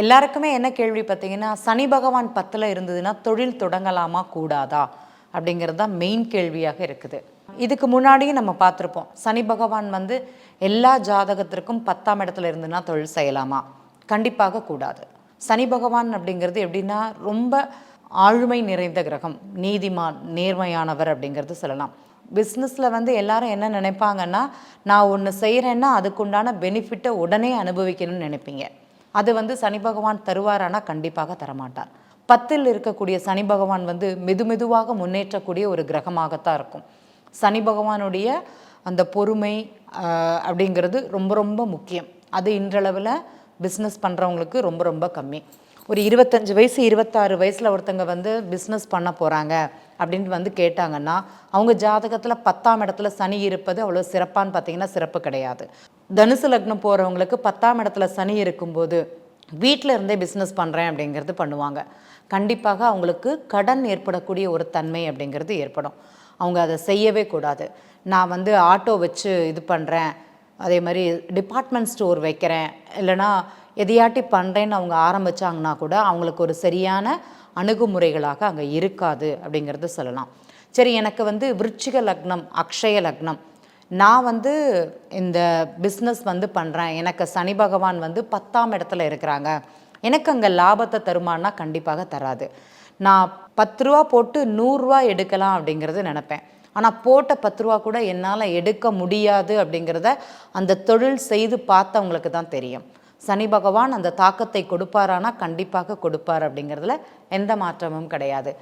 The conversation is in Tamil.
எல்லாருக்குமே என்ன கேள்வி பார்த்தீங்கன்னா சனி பகவான் பத்தில் இருந்ததுன்னா தொழில் தொடங்கலாமா கூடாதா? அப்படிங்கிறது தான் மெயின் கேள்வியாக இருக்குது. இதுக்கு முன்னாடியும் நம்ம பார்த்துருப்போம். சனி பகவான் வந்து எல்லா ஜாதகத்திற்கும் பத்தாம் இடத்துல இருந்துன்னா தொழில் செய்யலாமா? கண்டிப்பாக கூடாது. சனி பகவான் அப்படிங்கிறது எப்படின்னா ரொம்ப ஆளுமை நிறைந்த கிரகம். நீதிமான் நேர்மையானவர் அப்படிங்கிறது சொல்லலாம். பிஸ்னஸில் வந்து எல்லாரும் என்ன நினைப்பாங்கன்னா நான் ஒன்று செய்கிறேன்னா அதுக்குண்டான பெனிஃபிட்டை உடனே அனுபவிக்கணும்னு நினைப்பீங்க. அது வந்து சனி பகவான் தருவாரானா கண்டிப்பாக தரமாட்டார். பத்தில் இருக்கக்கூடிய சனி பகவான் வந்து மெது மெதுவாக முன்னேற்றக்கூடிய ஒரு கிரகமாகத்தான் இருக்கும். சனி பகவானுடைய அந்த பொறுமை அப்படிங்கிறது ரொம்ப ரொம்ப முக்கியம். அது இன்றளவில் பிஸ்னஸ் பண்ணுறவங்களுக்கு ரொம்ப ரொம்ப கம்மி. ஒரு இருபத்தஞ்சு வயசு இருபத்தாறு வயசில் ஒருத்தங்க வந்து பிஸ்னஸ் பண்ண போகிறாங்க அப்படின்ட்டு வந்து கேட்டாங்கன்னா அவங்க ஜாதகத்தில் பத்தாம் இடத்துல சனி இருப்பது அவ்வளோ சிறப்பான்னு பார்த்தீங்கன்னா சிறப்பு கிடையாது. தனுசு லக்னம் போகிறவங்களுக்கு பத்தாம் இடத்துல சனி இருக்கும்போது வீட்டில் இருந்தே பிஸ்னஸ் பண்ணுறேன் அப்படிங்கிறது பண்ணுவாங்க. கண்டிப்பாக அவங்களுக்கு கடன் ஏற்படக்கூடிய ஒரு தன்மை அப்படிங்கிறது ஏற்படும். அவங்க அதை செய்யவே கூடாது. நான் வந்து ஆட்டோ வச்சு இது பண்ணுறேன் அதே மாதிரி டிபார்ட்மெண்ட் ஸ்டோர் வைக்கிறேன். இல்லைனா எதையாட்டி பண்ணுறேன்னு அவங்க ஆரம்பிச்சாங்கன்னா கூட அவங்களுக்கு ஒரு சரியான அணுகுமுறைகளாக அங்கே இருக்காது அப்படிங்கிறது சொல்லலாம். சரி எனக்கு வந்து விருச்சிக லக்னம் அக்ஷய லக்னம் நான் வந்து இந்த பிஸ்னஸ் வந்து பண்ணுறேன் எனக்கு சனி பகவான் வந்து பத்தாம் இடத்துல இருக்கிறாங்க. எனக்கு அங்கே லாபத்தை தருமானா கண்டிப்பாக தராது. நான் பத்து ரூபா போட்டு நூறுரூவா எடுக்கலாம் அப்படிங்கிறது நினப்பேன். ஆனால் போட்ட பத்து ரூபா கூட என்னால் எடுக்க முடியாது அப்படிங்கிறத அந்த தொழில் செய்து பார்த்தவங்களுக்கு தான் தெரியும். சனி பகவான் அந்த தாக்கத்தை கொடுப்பாரானா கண்டிப்பாக கொடுப்பார் அப்படிங்கிறதுல எந்த மாற்றமும் கிடையாது.